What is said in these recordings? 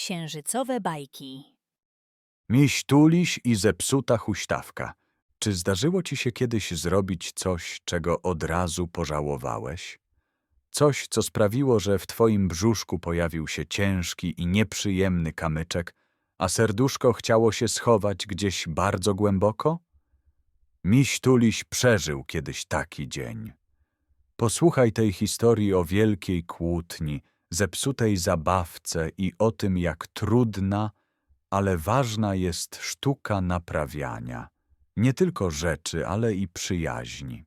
Księżycowe bajki. Miś tuliś i zepsuta huśtawka. Czy zdarzyło ci się kiedyś zrobić coś, czego od razu pożałowałeś? Coś, co sprawiło, że w twoim brzuszku pojawił się ciężki i nieprzyjemny kamyczek, a serduszko chciało się schować gdzieś bardzo głęboko? Miś tuliś przeżył kiedyś taki dzień. Posłuchaj tej historii o wielkiej kłótni, zepsutej zabawce i o tym, jak trudna, ale ważna jest sztuka naprawiania, nie tylko rzeczy, ale i przyjaźni.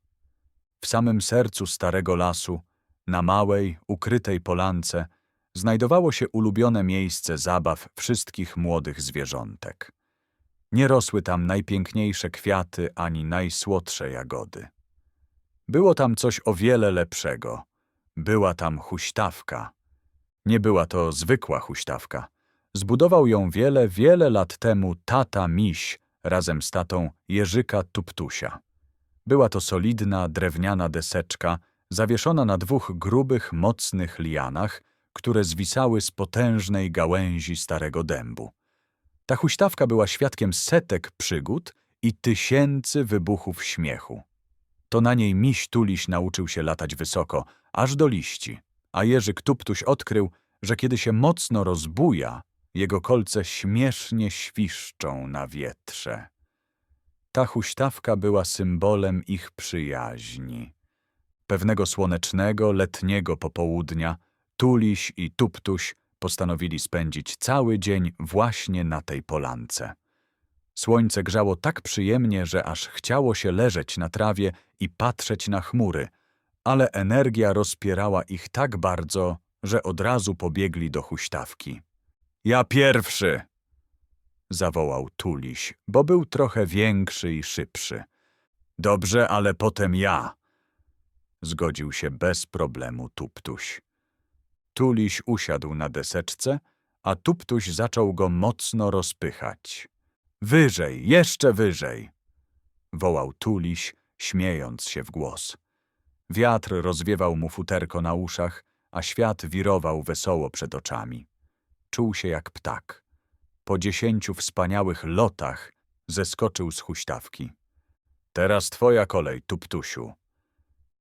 W samym sercu starego lasu, na małej, ukrytej polance, znajdowało się ulubione miejsce zabaw wszystkich młodych zwierzątek. Nie rosły tam najpiękniejsze kwiaty ani najsłodsze jagody. Było tam coś o wiele lepszego. Była tam huśtawka. Nie była to zwykła huśtawka. Zbudował ją wiele, wiele lat temu tata Miś razem z tatą Jerzyka Tuptusia. Była to solidna, drewniana deseczka, zawieszona na dwóch grubych, mocnych lianach, które zwisały z potężnej gałęzi starego dębu. Ta huśtawka była świadkiem setek przygód i tysięcy wybuchów śmiechu. To na niej miś tuliś nauczył się latać wysoko, aż do liści, a Jerzyk Tuptuś odkrył, że kiedy się mocno rozbuja, jego kolce śmiesznie świszczą na wietrze. Ta huśtawka była symbolem ich przyjaźni. Pewnego słonecznego, letniego popołudnia Tuliś i Tuptuś postanowili spędzić cały dzień właśnie na tej polance. Słońce grzało tak przyjemnie, że aż chciało się leżeć na trawie i patrzeć na chmury, ale energia rozpierała ich tak bardzo, że od razu pobiegli do huśtawki. Ja pierwszy! zawołał Tuliś, bo był trochę większy i szybszy. Dobrze, ale potem ja! Zgodził się bez problemu Tuptuś. Tuliś usiadł na deseczce, a Tuptuś zaczął go mocno rozpychać. Wyżej, jeszcze wyżej! wołał Tuliś, śmiejąc się w głos. Wiatr rozwiewał mu futerko na uszach, a świat wirował wesoło przed oczami. Czuł się jak ptak. Po dziesięciu wspaniałych lotach zeskoczył z huśtawki. Teraz twoja kolej, Tuptusiu.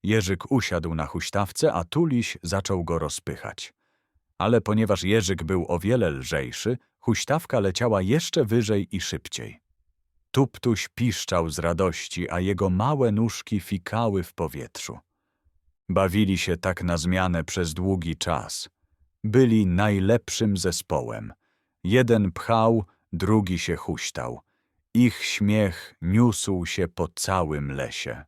Jerzyk usiadł na huśtawce, a Tuliś zaczął go rozpychać. Ale ponieważ Jerzyk był o wiele lżejszy, huśtawka leciała jeszcze wyżej i szybciej. Tuptuś piszczał z radości, a jego małe nóżki fikały w powietrzu. Bawili się tak na zmianę przez długi czas. Byli najlepszym zespołem. Jeden pchał, drugi się huśtał. Ich śmiech niósł się po całym lesie.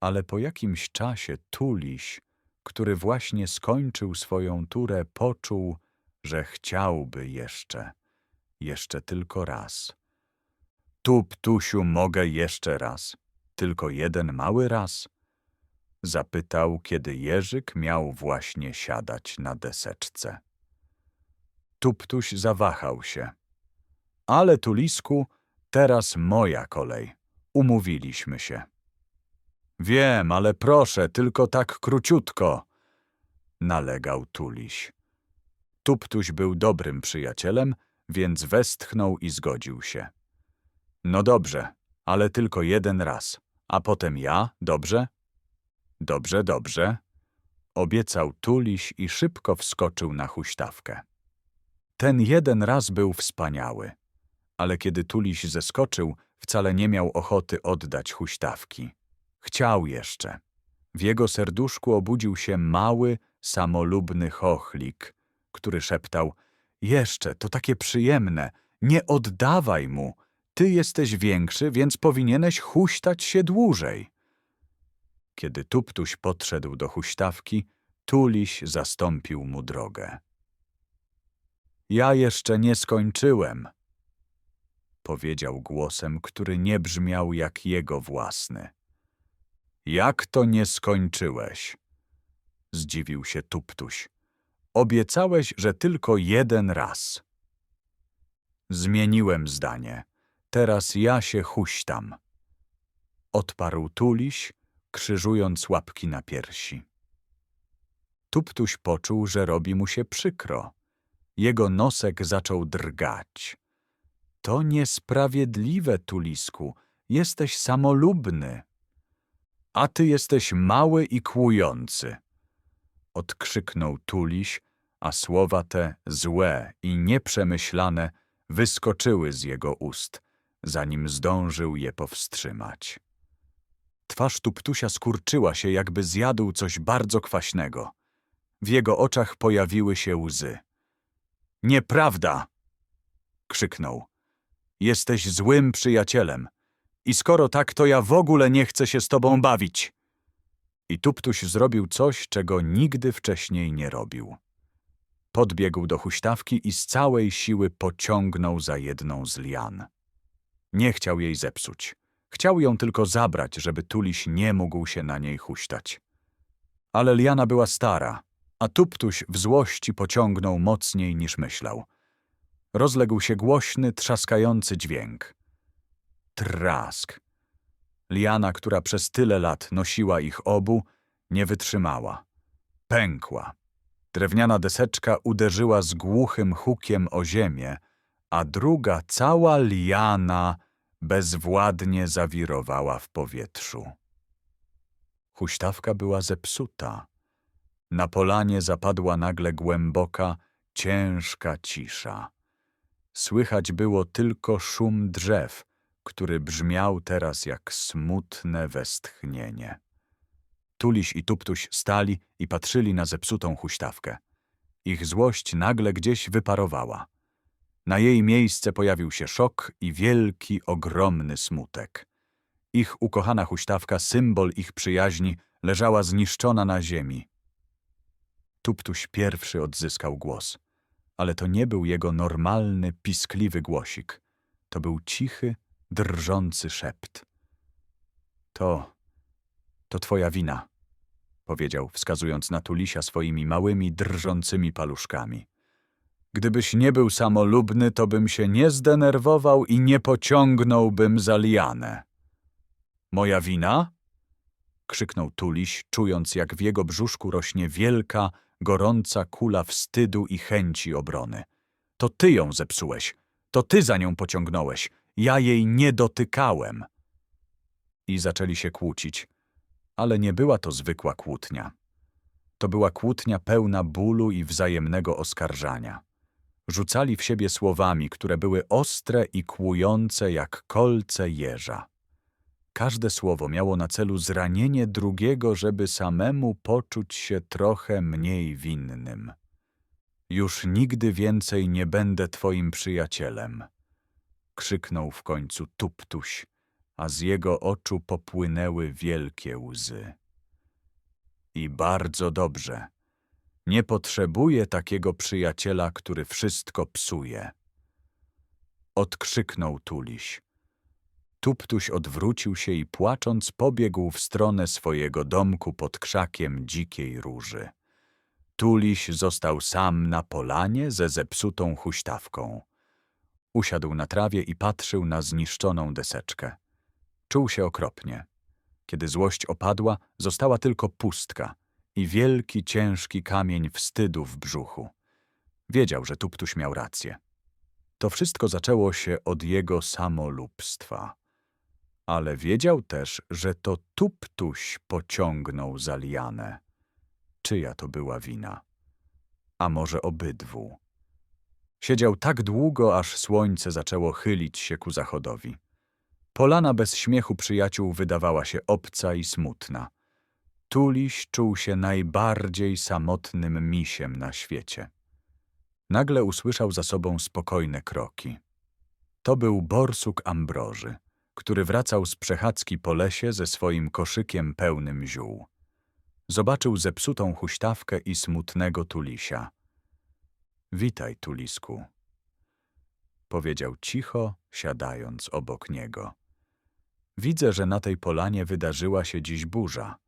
Ale po jakimś czasie Tuliś, który właśnie skończył swoją turę, poczuł, że chciałby jeszcze, jeszcze tylko raz. Tu, Ptusiu, mogę jeszcze raz, tylko jeden mały raz? Zapytał, kiedy Jerzyk miał właśnie siadać na deseczce. Tuptuś zawahał się. Ale Tulisku, teraz moja kolej. Umówiliśmy się. Wiem, ale proszę, tylko tak króciutko, nalegał Tuliś. Tuptuś był dobrym przyjacielem, więc westchnął i zgodził się. No dobrze, ale tylko jeden raz, a potem ja, dobrze? Dobrze, dobrze. Obiecał Tuliś i szybko wskoczył na huśtawkę. Ten jeden raz był wspaniały, ale kiedy Tuliś zeskoczył, wcale nie miał ochoty oddać huśtawki. Chciał jeszcze. W jego serduszku obudził się mały, samolubny chochlik, który szeptał – jeszcze, to takie przyjemne, nie oddawaj mu, ty jesteś większy, więc powinieneś huśtać się dłużej. Kiedy Tuptuś podszedł do huśtawki, Tuliś zastąpił mu drogę. Ja jeszcze nie skończyłem, powiedział głosem, który nie brzmiał jak jego własny. Jak to nie skończyłeś? Zdziwił się Tuptuś. Obiecałeś, że tylko jeden raz. Zmieniłem zdanie. Teraz ja się huśtam. Odparł Tuliś, krzyżując łapki na piersi. Tuptuś poczuł, że robi mu się przykro. Jego nosek zaczął drgać. To niesprawiedliwe, Tulisku. Jesteś samolubny. A ty jesteś mały i kłujący. Odkrzyknął Tuliś, a słowa te, złe i nieprzemyślane, wyskoczyły z jego ust, zanim zdążył je powstrzymać. Twarz Tuptusia skurczyła się, jakby zjadł coś bardzo kwaśnego. W jego oczach pojawiły się łzy. Nieprawda! krzyknął. Jesteś złym przyjacielem. I skoro tak, to ja w ogóle nie chcę się z tobą bawić. I Tuptuś zrobił coś, czego nigdy wcześniej nie robił. Podbiegł do huśtawki i z całej siły pociągnął za jedną z lian. Nie chciał jej zepsuć. Chciał ją tylko zabrać, żeby Tuliś nie mógł się na niej huśtać. Ale liana była stara, a Tuptuś w złości pociągnął mocniej niż myślał. Rozległ się głośny, trzaskający dźwięk. Trask. Liana, która przez tyle lat nosiła ich obu, nie wytrzymała. Pękła. Drewniana deseczka uderzyła z głuchym hukiem o ziemię, a druga, cała liana, bezwładnie zawirowała w powietrzu. Huśtawka była zepsuta. Na polanie zapadła nagle głęboka, ciężka cisza. Słychać było tylko szum drzew, który brzmiał teraz jak smutne westchnienie. Tuliś i Tuptuś stali i patrzyli na zepsutą huśtawkę. Ich złość nagle gdzieś wyparowała. Na jej miejsce pojawił się szok i wielki, ogromny smutek. Ich ukochana huśtawka, symbol ich przyjaźni, leżała zniszczona na ziemi. Tuptuś pierwszy odzyskał głos, ale to nie był jego normalny, piskliwy głosik. To był cichy, drżący szept. To, to twoja wina, powiedział, wskazując na Tulisia swoimi małymi, drżącymi paluszkami. Gdybyś nie był samolubny, to bym się nie zdenerwował i nie pociągnąłbym za lianę. Moja wina? krzyknął Tuliś, czując, jak w jego brzuszku rośnie wielka, gorąca kula wstydu i chęci obrony. To ty ją zepsułeś, to ty za nią pociągnąłeś, ja jej nie dotykałem. I zaczęli się kłócić, ale nie była to zwykła kłótnia. To była kłótnia pełna bólu i wzajemnego oskarżania. Rzucali w siebie słowami, które były ostre i kłujące jak kolce jeża. Każde słowo miało na celu zranienie drugiego, żeby samemu poczuć się trochę mniej winnym. Już nigdy więcej nie będę twoim przyjacielem, krzyknął w końcu Tuptuś, a z jego oczu popłynęły wielkie łzy. I bardzo dobrze. Nie potrzebuję takiego przyjaciela, który wszystko psuje. Odkrzyknął Tuliś. Tuptuś odwrócił się i płacząc pobiegł w stronę swojego domku pod krzakiem dzikiej róży. Tuliś został sam na polanie ze zepsutą huśtawką. Usiadł na trawie i patrzył na zniszczoną deseczkę. Czuł się okropnie. Kiedy złość opadła, została tylko pustka i wielki, ciężki kamień wstydu w brzuchu. Wiedział, że Tuptuś miał rację. To wszystko zaczęło się od jego samolubstwa. Ale wiedział też, że to Tuptuś pociągnął za lianę. Czyja to była wina? A może obydwu? Siedział tak długo, aż słońce zaczęło chylić się ku zachodowi. Polana bez śmiechu przyjaciół wydawała się obca i smutna. Tuliś czuł się najbardziej samotnym misiem na świecie. Nagle usłyszał za sobą spokojne kroki. To był borsuk Ambroży, który wracał z przechadzki po lesie ze swoim koszykiem pełnym ziół. Zobaczył zepsutą huśtawkę i smutnego Tulisia. Witaj, Tulisku, powiedział cicho, siadając obok niego. Widzę, że na tej polanie wydarzyła się dziś burza.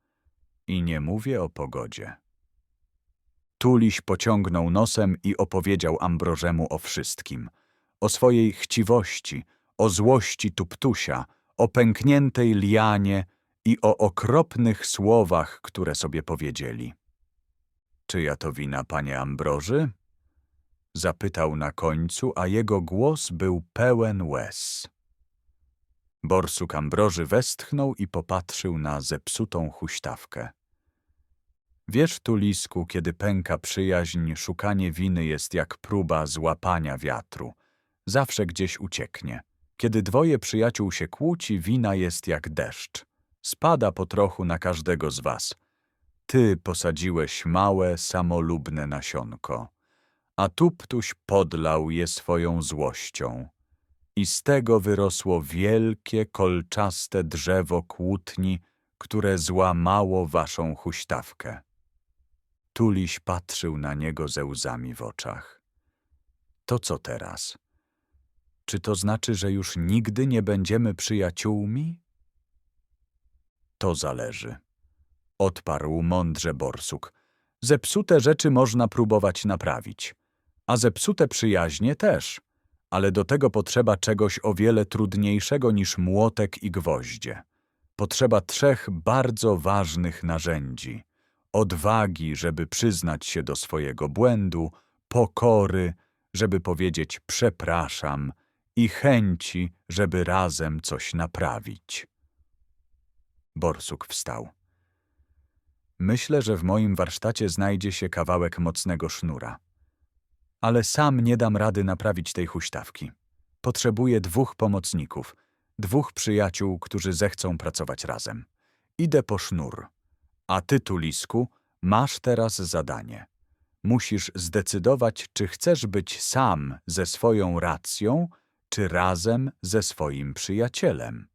I nie mówię o pogodzie. Tuliś pociągnął nosem i opowiedział Ambrożemu o wszystkim. O swojej chciwości, o złości Tuptusia, o pękniętej lianie i o okropnych słowach, które sobie powiedzieli. Czyja to wina, panie Ambroży? Zapytał na końcu, a jego głos był pełen łez. Borsuk Ambroży westchnął i popatrzył na zepsutą huśtawkę. Wiesz, Tulisku, kiedy pęka przyjaźń, szukanie winy jest jak próba złapania wiatru. Zawsze gdzieś ucieknie. Kiedy dwoje przyjaciół się kłóci, wina jest jak deszcz. Spada po trochu na każdego z was. Ty posadziłeś małe, samolubne nasionko, a Tuptuś podlał je swoją złością. I z tego wyrosło wielkie, kolczaste drzewo kłótni, które złamało waszą huśtawkę. Tuliś patrzył na niego ze łzami w oczach. To co teraz? Czy to znaczy, że już nigdy nie będziemy przyjaciółmi? To zależy. Odparł mądrze borsuk. Zepsute rzeczy można próbować naprawić, a zepsute przyjaźnie też, ale do tego potrzeba czegoś o wiele trudniejszego niż młotek i gwoździe. Potrzeba trzech bardzo ważnych narzędzi odwagi, żeby przyznać się do swojego błędu, pokory, żeby powiedzieć przepraszam i chęci, żeby razem coś naprawić. Borsuk wstał. Myślę, że w moim warsztacie znajdzie się kawałek mocnego sznura. Ale sam nie dam rady naprawić tej huśtawki. Potrzebuję dwóch pomocników, dwóch przyjaciół, którzy zechcą pracować razem. Idę po sznur. A ty, Tulisku, masz teraz zadanie. Musisz zdecydować, czy chcesz być sam ze swoją racją, czy razem ze swoim przyjacielem.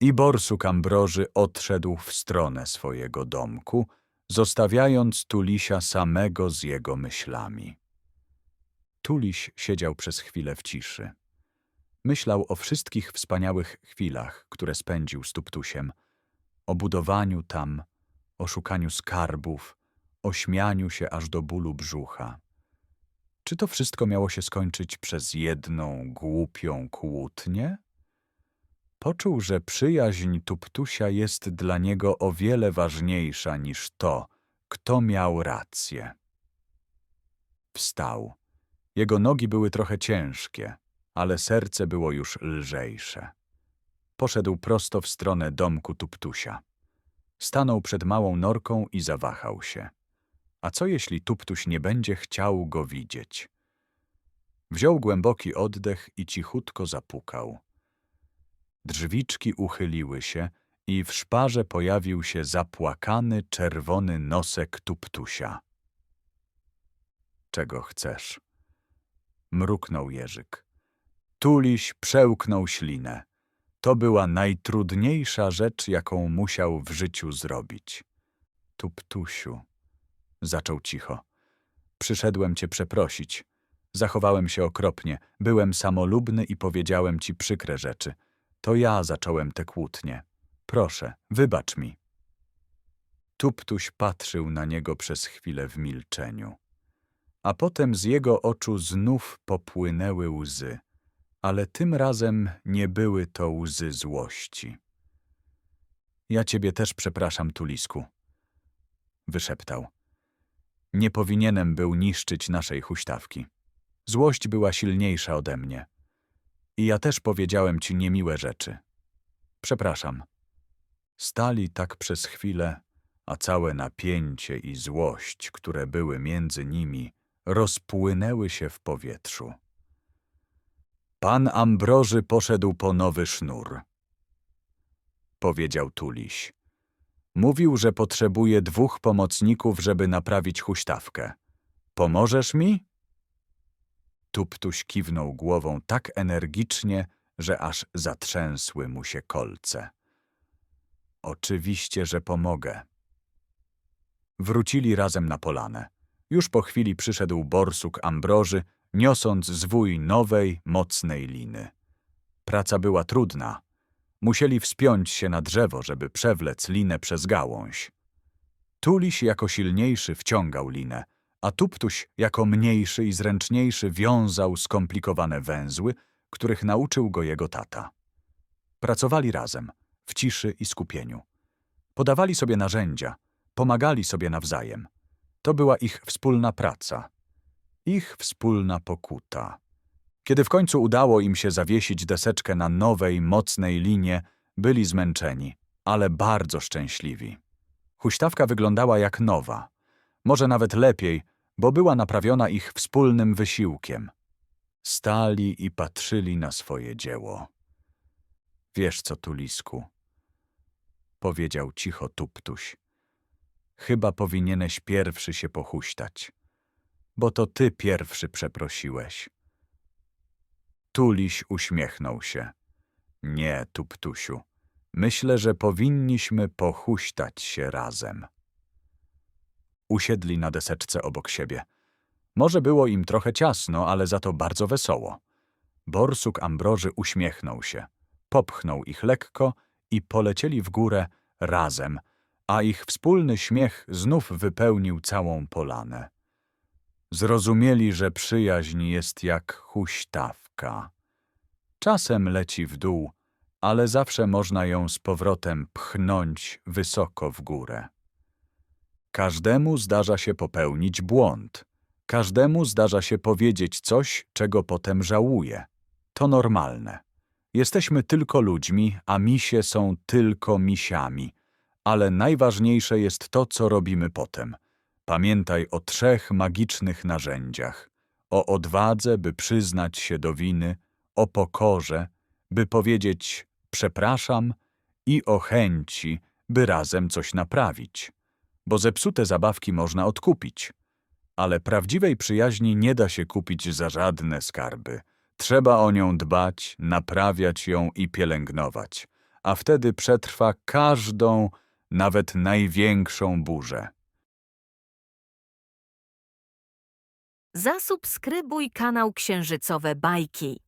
I borsuk Ambroży odszedł w stronę swojego domku, zostawiając Tulisia samego z jego myślami. Tuliś siedział przez chwilę w ciszy. Myślał o wszystkich wspaniałych chwilach, które spędził z Tuptusiem, o budowaniu tam, o szukaniu skarbów, o śmianiu się aż do bólu brzucha. Czy to wszystko miało się skończyć przez jedną głupią kłótnię? Poczuł, że przyjaźń Tuptusia jest dla niego o wiele ważniejsza niż to, kto miał rację. Wstał. Jego nogi były trochę ciężkie, ale serce było już lżejsze. Poszedł prosto w stronę domku Tuptusia. Stanął przed małą norką i zawahał się. A co jeśli Tuptuś nie będzie chciał go widzieć? Wziął głęboki oddech i cichutko zapukał. Drzwiczki uchyliły się i w szparze pojawił się zapłakany, czerwony nosek Tuptusia. Czego chcesz? Mruknął Jerzyk. Tuliś przełknął ślinę. To była najtrudniejsza rzecz, jaką musiał w życiu zrobić. Tuptusiu, zaczął cicho. Przyszedłem cię przeprosić. Zachowałem się okropnie, byłem samolubny i powiedziałem ci przykre rzeczy. To ja zacząłem te kłótnie. Proszę, wybacz mi. Tuptuś patrzył na niego przez chwilę w milczeniu. A potem z jego oczu znów popłynęły łzy ale tym razem nie były to łzy złości. Ja ciebie też przepraszam, Tulisku, wyszeptał. Nie powinienem był niszczyć naszej huśtawki. Złość była silniejsza ode mnie. I ja też powiedziałem ci niemiłe rzeczy. Przepraszam. Stali tak przez chwilę, a całe napięcie i złość, które były między nimi, rozpłynęły się w powietrzu. Pan Ambroży poszedł po nowy sznur. Powiedział Tuliś. Mówił, że potrzebuje dwóch pomocników, żeby naprawić huśtawkę. Pomożesz mi? Tuptuś kiwnął głową tak energicznie, że aż zatrzęsły mu się kolce. Oczywiście, że pomogę. Wrócili razem na polanę. Już po chwili przyszedł borsuk Ambroży niosąc zwój nowej, mocnej liny. Praca była trudna. Musieli wspiąć się na drzewo, żeby przewlec linę przez gałąź. Tuliś jako silniejszy wciągał linę, a Tuptuś jako mniejszy i zręczniejszy wiązał skomplikowane węzły, których nauczył go jego tata. Pracowali razem, w ciszy i skupieniu. Podawali sobie narzędzia, pomagali sobie nawzajem. To była ich wspólna praca – Ich wspólna pokuta. Kiedy w końcu udało im się zawiesić deseczkę na nowej, mocnej linie, byli zmęczeni, ale bardzo szczęśliwi. Huśtawka wyglądała jak nowa. Może nawet lepiej, bo była naprawiona ich wspólnym wysiłkiem. Stali i patrzyli na swoje dzieło. Wiesz co, Tulisku? Powiedział cicho Tuptuś. Chyba powinieneś pierwszy się pochuśtać, bo to ty pierwszy przeprosiłeś. Tuliś uśmiechnął się. Nie, Tuptusiu. Myślę, że powinniśmy pochuśtać się razem. Usiedli na deseczce obok siebie. Może było im trochę ciasno, ale za to bardzo wesoło. Borsuk Ambroży uśmiechnął się, popchnął ich lekko i polecieli w górę razem, a ich wspólny śmiech znów wypełnił całą polanę. Zrozumieli, że przyjaźń jest jak huśtawka. Czasem leci w dół, ale zawsze można ją z powrotem pchnąć wysoko w górę. Każdemu zdarza się popełnić błąd. Każdemu zdarza się powiedzieć coś, czego potem żałuje. To normalne. Jesteśmy tylko ludźmi, a misie są tylko misiami. Ale najważniejsze jest to, co robimy potem. Pamiętaj o trzech magicznych narzędziach. O odwadze, by przyznać się do winy, o pokorze, by powiedzieć przepraszam i o chęci, by razem coś naprawić. Bo zepsute zabawki można odkupić. Ale prawdziwej przyjaźni nie da się kupić za żadne skarby. Trzeba o nią dbać, naprawiać ją i pielęgnować, a wtedy przetrwa każdą, nawet największą burzę. Zasubskrybuj kanał Księżycowe Bajki.